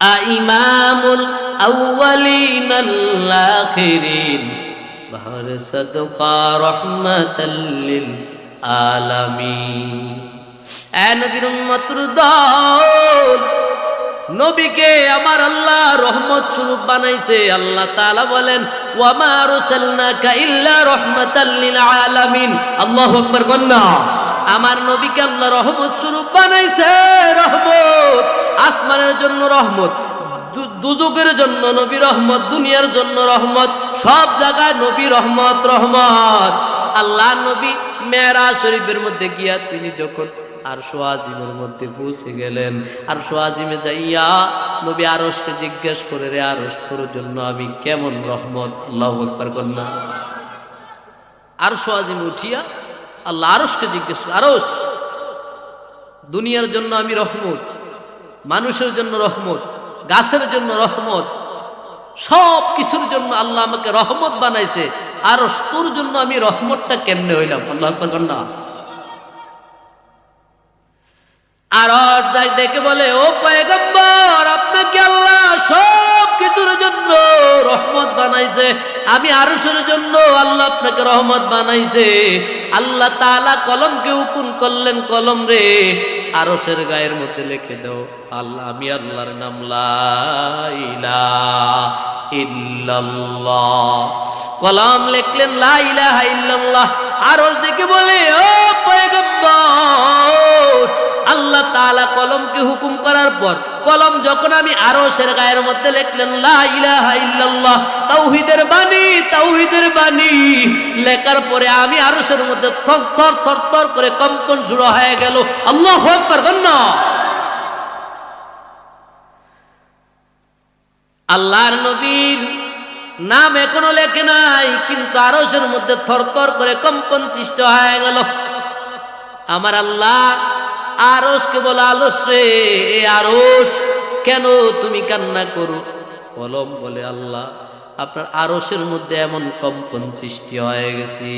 আইমামুল আউয়ালিন আল-আখিরিন। বাহর সদকা রহমাতাল লিল আলামিন। এ নবীর উম্মতের দল, নবীকে আমার আল্লাহ রহমত স্বরূপ বানাইছে। আল্লাহ তাআলা বলেন, ওয়ামা আরসালনাকা ইল্লা রাহমাতাল লিল আলামিন। আল্লাহু আকবার বন্না আমার নবীকে আল্লাহ রহমত স্বরূপ বানাইছে, রহমত। আসমানের জন্য রহমত দুজকের জন্য নবী রহমত, দুনিয়ার জন্য রহমত, সব জায়গায় নবী রহমত রহমত। আল্লাহ নবী মেরা শরীফের মধ্যে গিয়া তিনি যখন আর সোয়াজিমের মধ্যে পৌঁছে গেলেন আর সোয়াজিমে যাইয়া নবী আরসকে জিজ্ঞেস করে, রে আরস তোর জন্য আমি কেমন রহমত? আল্লাহ একবার কন্যা আর সোয়াজিমে উঠিয়া আল্লাহ আরসকে জিজ্ঞেস আরস দুনিয়ার জন্য আমি রহমত। মানুষের জন্য রহমত, গাছের জন্য রহমত, সব কিছুর জন্য আল্লাহ আমাকে রহমত বানাইছে। আর তোর জন্য আমি রহমতটা কেমনে হইলাম? আল্লাহ না। আর দেখে বলে, ও পয়গম্বর, আপনাকে আল্লাহ সব কিছুর জন্য রহমত বানাইছে। আমি জন্য আল্লাহ আপনাকে রহমত বানাইছে। আল্লাহ তাআলা কলমকে করলেন কলম রে। গায়ের মধ্যে লিখে দাও, আল্লাহ আমি আল্লাহর নাম লা ইলাহা ইল্লাল্লাহ। কলম লিখলেন লা ইলাহা ইল্লাল্লাহ। দেখে বলে, ও পয়গম্বর তাআলা কলমকে হুকুম করার পর, কলম যখন আমি আরও সের গায়ের মধ্যে বাণী বাণী, লেখার পরে আমি আরশের মধ্যে থর থর থর থর করে কম্পন শুরু হয়ে গেল। আল্লাহু আকবার বন্না আল্লাহর নবীর নাম এখনও লেখে নাই, কিন্তু আরশের মধ্যে থর থর করে কম্পন হয়ে গেল। আমার আল্লাহ আরসকে বলে, আলস রে, এ আরস কেন তুমি কান্না করো? কলম বলে, আল্লাহ, আপনার আরসের মধ্যে এমন কম্পন সৃষ্টি হয়ে গেছি।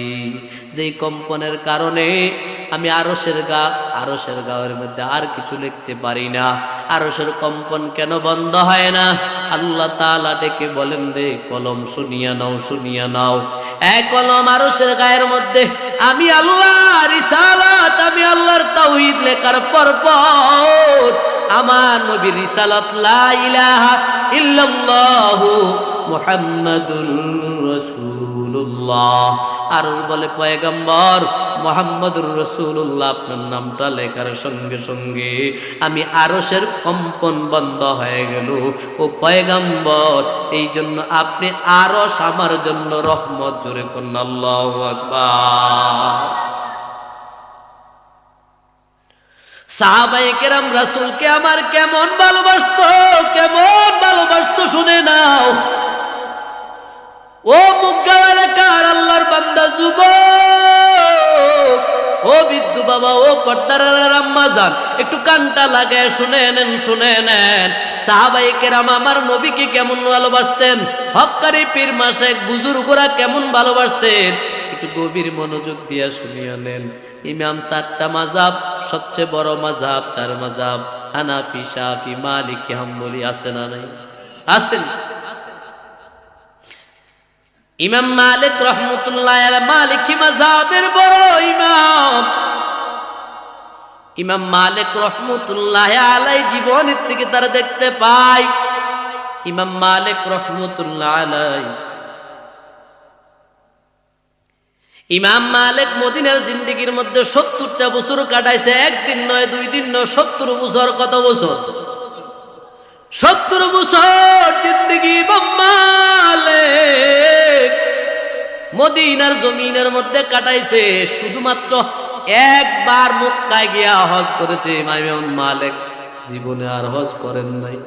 যেই কম্পনের কারণে আমি আরসের গা আরসের গাওয়ের মধ্যে আর কিছু লিখতে পারি না। আরসের কম্পন কেন বন্ধ হয় না? আল্লাহ তাআলা ডেকে বলেন, রে, কলম শুনিয়া নাও শুনিয়া নাও। এক কলম আরসের গায়ের মধ্যে, আমি আল্লাহ রিসালাত, আমি আল্লাহর তাওহীদ লেখার পর পর আমার নবীর রিসালাত লা ইলাহা ইল্লাল্লাহু মুহাম্মাদুর রাসূলুল্লাহ। আর বলে, পয়গম্বর, মোহাম্মদুর রসুল্লাহ আপনার নামটা লেখার সঙ্গে সঙ্গে আমি আরসের কম্পন বন্ধ হয়ে গেল। ও পয়গম্বর এই জন্য আপনি আরস আমার জন্য রহমত, জোরে করুন আল্লাহ আকবার। সাহাবাই কেরাম রাসুলকে আমার কেমন ভালোবাসতো কেমন ভালোবাসতো শুনে নাও। ও মুগ্গাও আল্লাহর বান্দা যুব ও বিদ্যু বাবা, ও পর্দার আম্মা যান একটু কানটা লাগে শুনে নেন শুনে নেন সাহাবাই কেরাম আমার নবীকে কেমন ভালোবাসতেন? হক্কারি পীর মাসে বুজুর্গরা কেমন ভালোবাসতেন? একটু গভীর মনোযোগ দিয়া শুনিয়া নেন। ইমাম সাতটা মাজাব, সবচেয়ে বড় মাজাব, চার মাজাব। হানাফি, শাফি, মালিক, হাম্বলি, আছে না নাই? আছেন ইমাম মালিক রহমতুল্লাহ মালিকি মাজাবের বড় ইমাম। ইমাম মালিক রহমতুল্লাহ আলাই জীবনের থেকে তারা দেখতে পাই ইমাম মালিক রহমতুল্লাহ আলাই। ইমাম মালিক মদিনার জিন্দিগির মধ্যে সত্তরটা বছর কাটাইছে, একদিন নয়, দুই দিন নয়, সত্তর বছর কত বছর? সত্তর বছর জিন্দিগি মালিক। মদিনার জমিনের মধ্যে কাটাইছে, শুধুমাত্র একবার মক্কায় গিয়া হজ করেছে ইমাম মালিক। জীবনে আর হজ করেন নাই।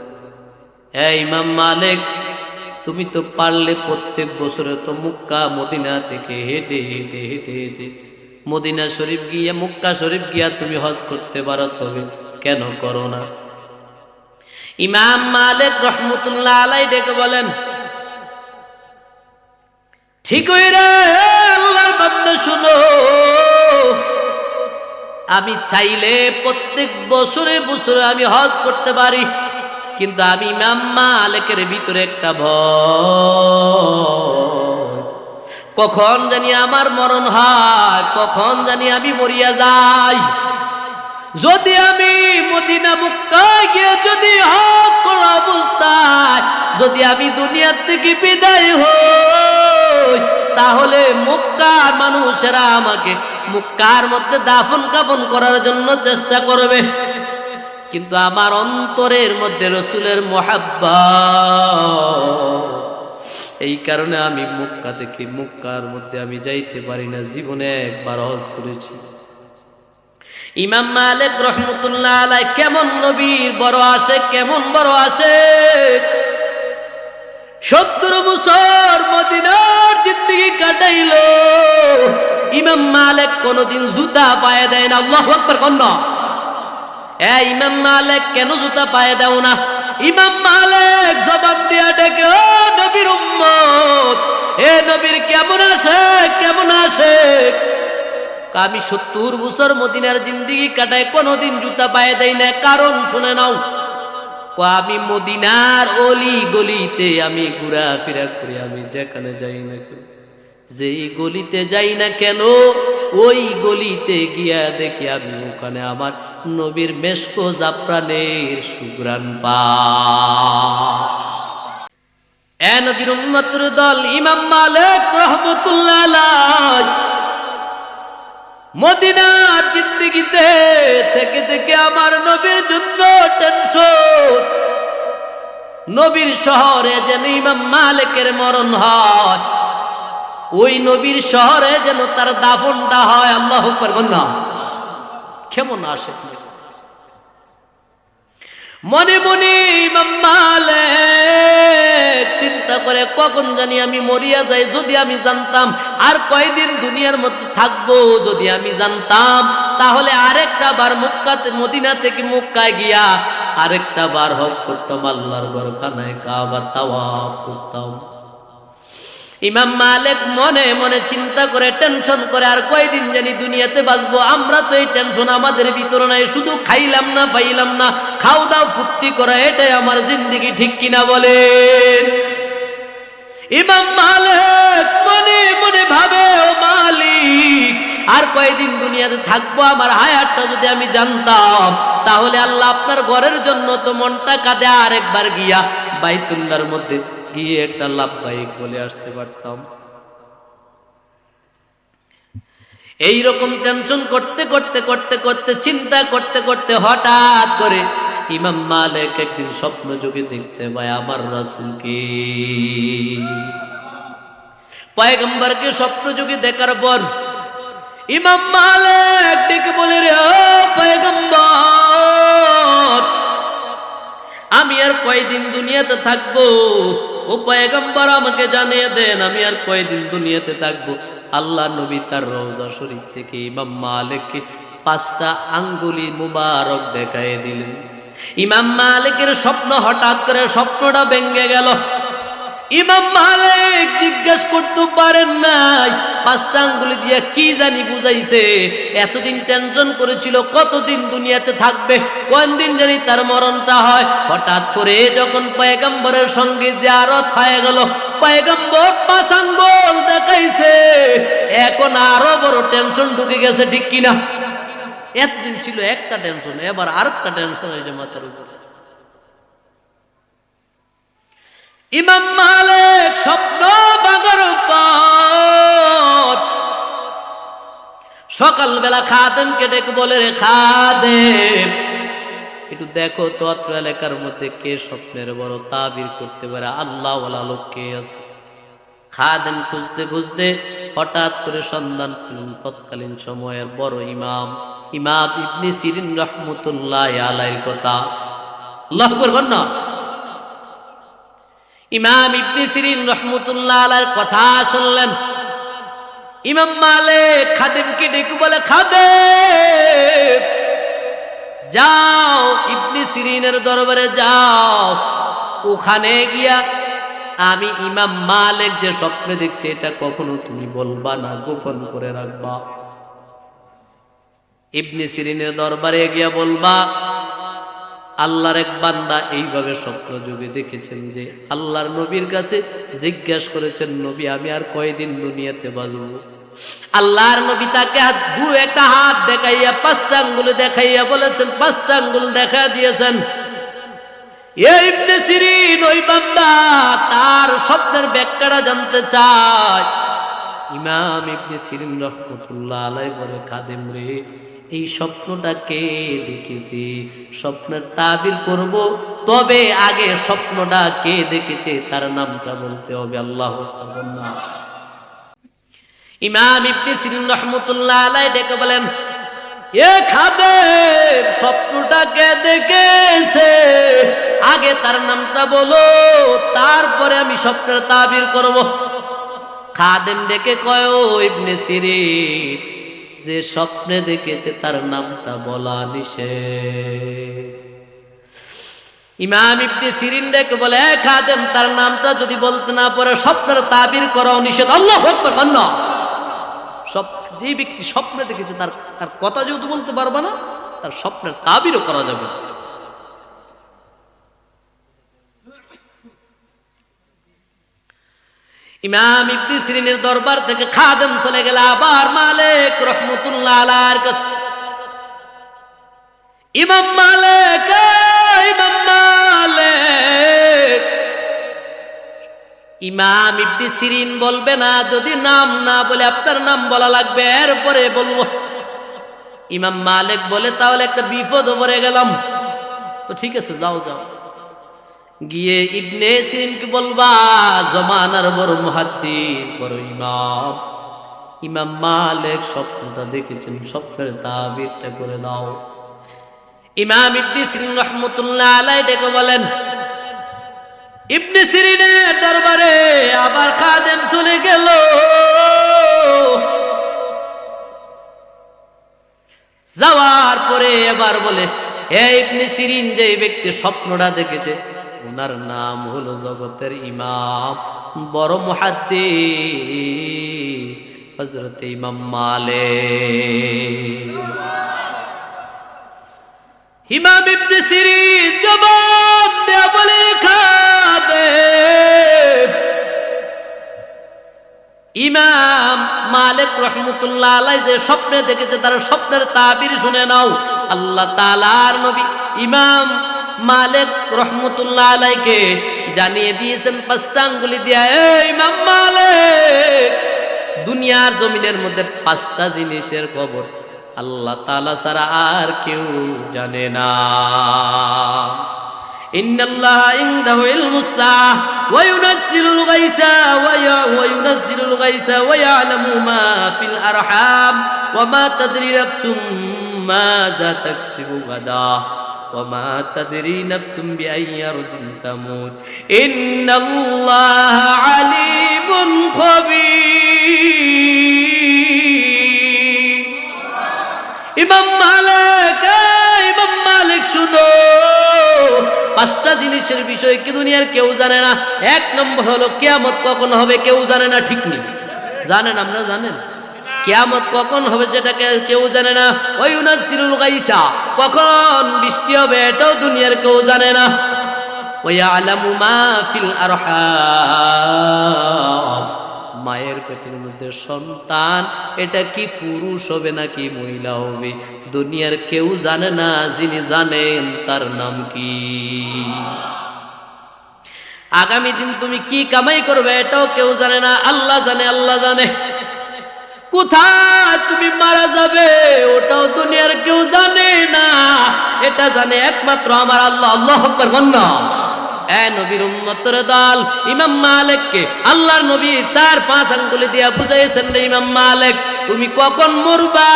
এই ইমাম মালিক, তুমি তো পারলে প্রত্যেক বছরে তো মুক্কা, মদিনা থেকে হেঁটে হেঁটে হেঁটে হেঁটে। মদিনা শরীফ গিয়ে, মুক্কা শরীফ গিয়া তুমি হজ করতে পারো, তবে কেন করো না? ইমাম মালিক রহমতুল্লাহ আলাই ডেকে বলেন ঠিক রে শুনো। আমি চাইলে প্রত্যেক বছরে বছরে আমি হজ করতে পারি, কিন্তু আমি মাম্মা আলেকের ভিতরে একটা কখন জানি আমার মরণ হয়, কখন জানি আমি মরিয়া যাই। যদি আমি মদিনা মুক্তায় গিয়ে যদি হজ করা অবস্থায়, যদি আমি দুনিয়ার থেকে বিদায় হই তাহলে মুক্কার মানুষেরা আমাকে মুক্কার মধ্যে দাফন কাফন করার জন্য চেষ্টা করবে। কিন্তু আমার অন্তরের মধ্যে রসুলের মহাব্বা এই কারণে আমি মুক্কা থেকে মুক্কার মধ্যে আমি যাইতে পারি না, জীবনে একবার হজ করেছি। ইমাম মালিক রহমতুল্লাহ আলাই কেমন নবীর বড় আসে কেমন বড় আসে সত্তর বছর মদিনার জিন্দগি কাটাইল। ইমাম মালিক কোনদিন জুতা পায়ে দেয় না। আল্লাহু আকবার কন্যা এ ইমাম মালিক কেন জুতা পায়ে দাও না? ইমাম মালিক জবাব দিয়া ডেকে, ও নবীর উম্মত, এ নবীর কেমন আসে কেমন আসে? আমি সত্তর বছর মদিনার জিন্দিগি কাটায় কোনোদিন জুতা পায়ে দেয় না। কারণ শুনে নাও আমি মদিনার অলি গলিতে আমি ঘোরাফেরা করি, আমি যেখানে যাই না কেন? যেই গলিতে যাই না কেন, ওই গলিতে গিয়া দেখি আমি, ওখানে আমার নবীর মেশকো জাফরানের সুগ্রান পা এ দল, ইমাম মালিক রহমতুল্লাহ মদিনার জিন্দগিতে থেকে থেকে আমার নবীর জন্য নবীর শহরে যেন ইমাম মালিকের মরণ হয়। ওই নবীর শহরে যেন তার দাফনটা হয়, আল্লাহ করবেন না কেমন আসে মনে মনে ইমাম মালিক চিন্তা করে, কখন জানি আমি মরিয়া যাই, যদি আমি জানতাম আর কয়দিন দুনিয়ার মধ্যে থাকব যদি আমি জানতাম, তাহলে আরেকটা বার মুক্কাতে মদিনা থেকে মুক্কায় গিয়া আরেকটা বার হজ করতাম, আল্লাহর ঘরখানায় কাবা তাওয়াফ করতাম। ইমাম মালিক মনে মনে চিন্তা করে, টেনশন করে, আর কয়দিন জানি দুনিয়াতে বাঁচবো, আমরা তো এই টেনশন আমাদের ভিতরে নাই, শুধু খাইলাম না, পাইলাম না খাও দাও, ফুর্তি করা, এটাই আমার জিন্দিগি, ঠিক কিনা বলেন? ইমাম মালিক মনে মনে ভাবে, ও মালিক, আর কয়দিন দুনিয়াতে থাকব? আমার হায়াতটা যদি আমি জানতাম, তাহলে আল্লাহ আপনার ঘরের জন্য তো মনটা কাঁদে আরেকবার গিয়া বাইতুল্লার মধ্যে গিয়ে একটা লাভবাহিক বলে আসতে পারতাম। এই রকম টেনশন করতে করতে করতে করতে, চিন্তা করতে করতে হঠাৎ করে ইমাম মালিক একদিন স্বপ্ন যোগে দেখতে পায়, আমার রাসূলকে পয়গম্বরকে স্বপ্ন যোগে দেখার পর ইমাম মালিক ডেকে বলে, রে ও পয়গম্বর, আমি আর কয়দিন দুনিয়াতে থাকব? ও পয়গম্বর আমাকে জানিয়ে দেন, আমি আর কয়দিন দুনিয়াতে থাকব? আল্লাহ নবী তার রওজা শরীফ থেকে ইমাম মালিককে পাঁচটা আঙ্গুলি মুবারক দেখায় দিলেন। ইমাম মালিকের স্বপ্ন হঠাৎ করে স্বপ্নটা ভেঙে গেল। ইমাম মালিক জিজ্ঞেস করতে পারেন নাই, পাঁচটা আঙ্গুলি দিয়ে কি জানি বুঝাইছে। এতদিন টেনশন করেছিল, কতদিন দুনিয়াতে থাকবে কোন দিন জানি তার মরণটা হয়। হঠাৎ করে যখন পয়গম্বরের সঙ্গে জিয়ারত হয়ে গেল, পয়গম্বর পাঁচ আঙ্গুল দেখাইছে। এখন আরও বড় টেনশন ঢুকে গেছে, ঠিক কিনা? এতদিন ছিল একটা টেনশন, এবার আরেকটা টেনশন হয়েছে মাথার উপরে। ইমাম মালিক স্বপ্ন বাগার সকালবেলা খাদেমকে ডেকে বলে, রে খাদেম, একটু দেখো তো অত্র এলাকার মধ্যে কে স্বপ্নের বড় তাবির করতে পারে, আল্লাহ লোক কে আছে? খাদেম খুঁজতে খুঁজতে হঠাৎ করে সন্ধান পেলেন তৎকালীন সময়ের বড় ইমাম। ইমাম ইবনি সিরিন রহমতুল্লাহ আলাইর কথা। আল্লাহ করবেন না। ইমাম ইবনি সিরিন রহমতুল্লাহ আলার কথা শুনলেন। ইমাম মালিক খাদিমকে ডেকে বলে খাদে যাও ইবনি সিরিনের দরবারে যাও। ওখানে গিয়া আমি ইমাম মালিক যে স্বপ্নে দেখছি, এটা কখনো তুমি বলবা না, গোপন করে রাখবা। ইবনি সিরিনের দরবারে গিয়া বলবা, আল্লাহর এক বান্দা এইভাবে স্বপ্ন যুগে দেখেছেন যে আল্লাহর নবীর কাছে জিজ্ঞাসা করেছেন, নবী, আমি আর কয়দিন দুনিয়াতে বাজব আল্লাহর নবী তাকে দু একটা হাত দেখাইয়া, পাঁচটা আঙ্গুল দেখাইয়া বলেছেন, পাঁচটা আঙ্গুল দেখা দিয়েছেন। ইবনে ওই বান্দা তার স্বপ্নের ব্যাখ্যাটা জানতে চায়। ইমাম ইবনে সিরিন রহমতুল্লাহ আলাই বলে খাদেম রে এই স্বপ্নটা কে দেখেছি। স্বপ্নের তাবিল করব। তবে আগে স্বপ্নটা কে দেখেছে, তার নামটা বলতে হবে আল্লাহ ইমাম ইবনে সিরিন রহমতুল্লাহ আলাই ডেকে বলেন স্বপ্নটাকে দেখেছে। আগে তার নামটা বলো, তারপরে আমি স্বপ্নের তাবির করব। খাদেম ডেকে কয় ইবনে সিরি যে স্বপ্নে দেখেছে তার নামটা বলা নিষেধ। ইমাম ইবনে সিরিন ডেকে বলে, "এ খাদেম, তার নামটা যদি বলতে না পারে, স্বপ্নের তাবির করা নিষেধ। আল্লাহ অন্য সব যে ব্যক্তি স্বপ্নে দেখেছে তার তার কথা যেহেতু বলতে পারবে না, তার স্বপ্নের তাবিরও করা যাবে না। ইমাম ইবনে সিরিনের দরবার থেকে খাদেম চলে গেল আবার মালিক রহমতুল্লাহ আলার কাছে। ইমাম মালিক ইমাম মালিক। ইমাম ইবনে সিরিন বলবে না, যদি নাম না বলে আপনার নাম বলা লাগবে, এরপরে বলব। ইমাম মালিক বলে, তাহলে একটা বিপদ পড়ে গেলাম। তো ঠিক আছে, যাও যাও। গিয়ে ইবনে সিরিনকে বলবা, জমানার বড় মুহাদ্দিস, বড় ইমাম। ইমাম মালিক স্বপ্নটা দেখেছেন, স্বপ্নের তাবিরটা করে দাও। ইমাম ইবনে সিরিন রহমতুল্লাহ আলাই ডেকে বলেন, ইবনে সিরিনের দরবারে আবার খাদেম চলে গেল। যাওয়ার পরে এবার বলে, হে ইবনে সিরিন যে ব্যক্তি স্বপ্নটা দেখেছে ওনার নাম হলো জগতের ইমাম। বড় মহাদ্দি হজরত ইমাম মালে খাদে ইমাম মালিক রহমতুল্লাহ আলাই যে স্বপ্নে দেখেছে, তার স্বপ্নের তাবির শুনে নাও। আল্লাহ তালার নবী ইমাম মালিক রহমতুল্লাহ আলাইকে জানিয়ে দিয়েছেন পাঁচটা আঙ্গুলি দিয়া "এ ইমাম মালিক দুনিয়ার জমিনের মধ্যে পাঁচটা জিনিসের খবর আল্লাহ তালা ছাড়া আর কেউ জানে না إن الله عنده علم الساعة وينزل الغيث وي- وينزل الغيث ويعلم ما في الأرحام وما تدري نفس ماذا تكسب غدا وما تدري نفس بأي أرض تموت إن الله عليم خبير ইমাম মালিক এই ইমাম মালিক শুনো পাঁচটা জিনিসের বিষয় কি দুনিয়ার কেউ জানে না এক নম্বর হলো কিয়ামত কখন হবে কেউ জানে না ঠিক নেই জানেন আপনারা জানেন কিয়ামত কখন হবে সেটাকে কেউ জানে না। ওই উনাসিরুল গাইসা, কখন বৃষ্টি হবে এটাও দুনিয়ার কেউ জানে না। ওই আলামু মা ফিল আরহাম, মায়ের পেটের মধ্যে সন্তান, এটা কি পুরুষ হবে নাকি মহিলা হবে? দুনিয়ার কেউ জানে না, যিনি জানেন তার নাম কি। আগামী দিন তুমি কি কামাই করবে এটাও কেউ জানে না, আল্লাহ জানে আল্লাহ জানে। কোথায় তুমি মারা যাবে ওটাও দুনিয়ার কেউ জানে না। এটা জানে একমাত্র আমার আল্লাহ আল্লাহ হকর বন্য নবীর উম্মতের দল, ইমাম মালিককে আল্লাহর নবী চার, পাঁচ আঙ্গুলি দিয়া বুঝাইছেন ইমাম মালেক, তুমি কখন মরবা?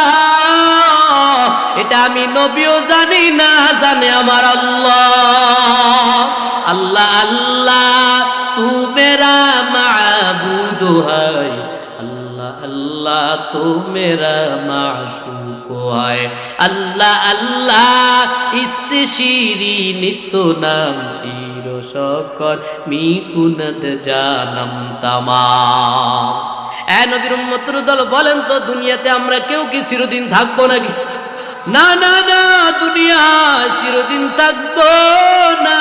এটা আমি নবীও জানি না, জানে আমার আল্লাহ। আল্লাহ আল্লাহ তু মেরা মাবুদ হয়। अल्लाह तो मेरा माशूक है अल्लाह अल्लाह इससे शीरी निस्तो नाम শিরো শকর মি কুনত জানম তামাম এ নবীর উম্মতের দল বলেন তো দুনিয়াতে আমরা কেউ কি চিরদিন থাকবো নাকি না না না, দুনিয়া চিরদিন থাকব না।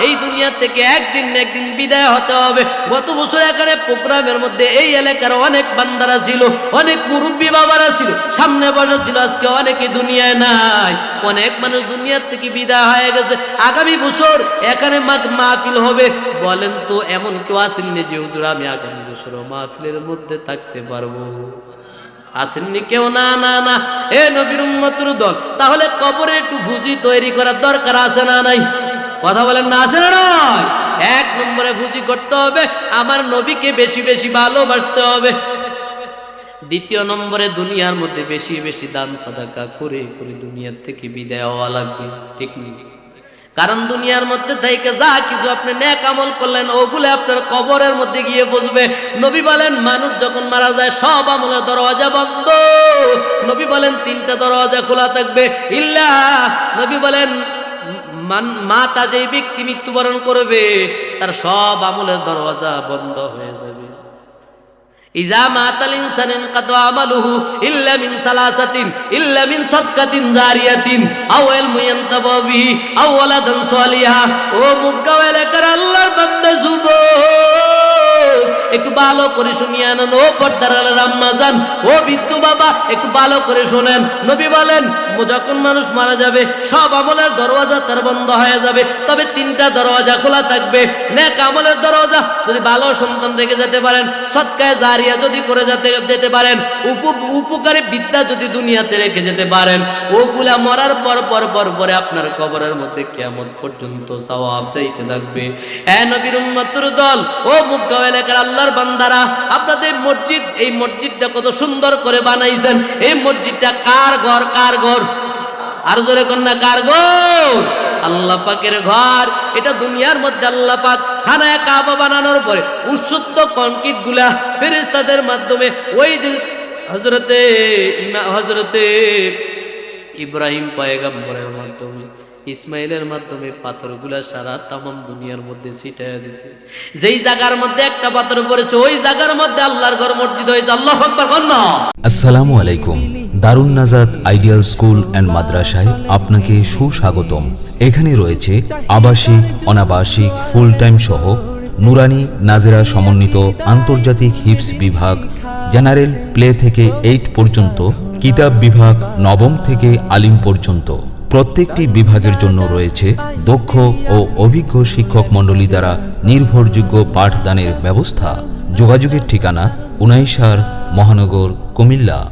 এই দুনিয়া থেকে একদিন একদিন বিদায় হতে হবে। গত বছর এখানে প্রোগ্রামের মধ্যে এই এলাকার অনেক বান্দারা ছিল, অনেক মুরব্বী বাবারা ছিল। সামনে বসা ছিল, আজকে অনেকে দুনিয়ায় নাই। অনেক মানুষ দুনিয়ার থেকে বিদায় হয়ে গেছে। আগামী বছর এখানে মাহফিল হবে। বলেন তো, এমন কেউ আসেননি যে, হুজুর, আমি আগামী বছর মাহফিলের মধ্যে থাকতে পারব? আসেননি কেউ? না না না। এ নবীর উম্মতের দল। তাহলে কবরে একটু ভুজি তৈরি করার দরকার আছে না নাই? কথা বলেন না আছে না নয় এক নম্বরে ভুজি করতে হবে, আমার নবীকে বেশি বেশি ভালোবাসতে হবে। দ্বিতীয় নম্বরে দুনিয়ার মধ্যে বেশি বেশি দান, সাদাকা করে করে দুনিয়ার থেকে বিদায় হওয়া লাগবে। ঠিক নেই। কারণ দুনিয়ার মধ্যে থেকে যা কিছু আপনি ন্যাক আমল করলেন, ওগুলো আপনার কবরের মধ্যে গিয়ে বসবে। নবী বলেন, মানুষ যখন মারা যায়, সব আমলের দরওয়াজা বন্ধ। নবী বলেন, তিনটা দরওয়াজা খোলা থাকবে। ইল্লা, নবী বলেন মাতা যেই ব্যক্তি মৃত্যুবরণ করবে, তার সব আমলের দরওয়াজা বন্ধ হয়ে যাবে। ইজা মাতাল ইনসানিন কাদ আমালুহু ইল্লা মিন সালাসাতিন, ইল্লা মিন সাদকাতিন জারিয়াতিন, আও ইলমু ইয়ানতাবা বিহি, আও ওয়ালাদান সালিহা। ও মুগ্গাও এলাকার আল্লাহর বান্দা যুবক, একটু ভালো করে শুনিয়ে আনেন ও পর্দার রাম্মা যান। ও বিদ্যু বাবা, একটু ভালো করে শোনেন। নবী বলেন যখন মানুষ মারা যাবে, সব আমলের দরওয়াজা তার বন্ধ হয়ে যাবে। তবে তিনটা দরওয়াজা খোলা থাকবে। নেক আমলের দরওয়াজা যদি ভালো সন্তান রেখে যেতে পারেন, সৎকায় জারিয়া যদি করে যেতে যেতে পারেন উপকারী বিদ্যা যদি দুনিয়াতে রেখে যেতে পারেন, ওগুলা মরার পর পর পর পরে আপনার কবরের মধ্যে কেমন পর্যন্ত সওয়াব চাইতে থাকবে। দল, ও মুগ্ধ এলাকার আল্লাহর বান্দারা, আপনাদের মসজিদ, এই মসজিদটা কত সুন্দর করে বানাইছেন। এই মসজিদটা কার ঘর কার ঘর? আর জোরে কন্যা, কার ঘর আল্লাহ পাকের ঘর। এটা দুনিয়ার মধ্যে আল্লাহ পাক খানায় কাবা বানানোর পরে উৎসুত্ত কনক্রিটগুলা ফেরেস্তাদের মাধ্যমে ওই যে হজরতে হজরতে ইব্রাহিম পয়গাম্বরের মাধ্যমে, ইসমাইলের মাধ্যমে পাথরগুলা সারা তামাম দুনিয়ার মধ্যে ছিটাইয়া দিছে। যেই জায়গার মধ্যে একটা পাথর পড়েছে, ওই জায়গার মধ্যে আল্লাহর ঘর মসজিদ হয়েছে। আল্লাহ আসসালামু আলাইকুম। দারুণ নাজাদ আইডিয়াল স্কুল অ্যান্ড মাদ্রাসায় আপনাকে সুস্বাগতম। এখানে রয়েছে আবাসিক, অনাবাসিক ফুল টাইম সহ নুরানি নাজেরা সমন্বিত আন্তর্জাতিক হিপস বিভাগ, জেনারেল প্লে থেকে এইট পর্যন্ত, কিতাব বিভাগ নবম থেকে আলিম পর্যন্ত। প্রত্যেকটি বিভাগের জন্য রয়েছে দক্ষ ও অভিজ্ঞ শিক্ষক মণ্ডলী দ্বারা নির্ভরযোগ্য পাঠদানের ব্যবস্থা। যোগাযোগের ঠিকানা উনাইশার মহানগর কুমিল্লা।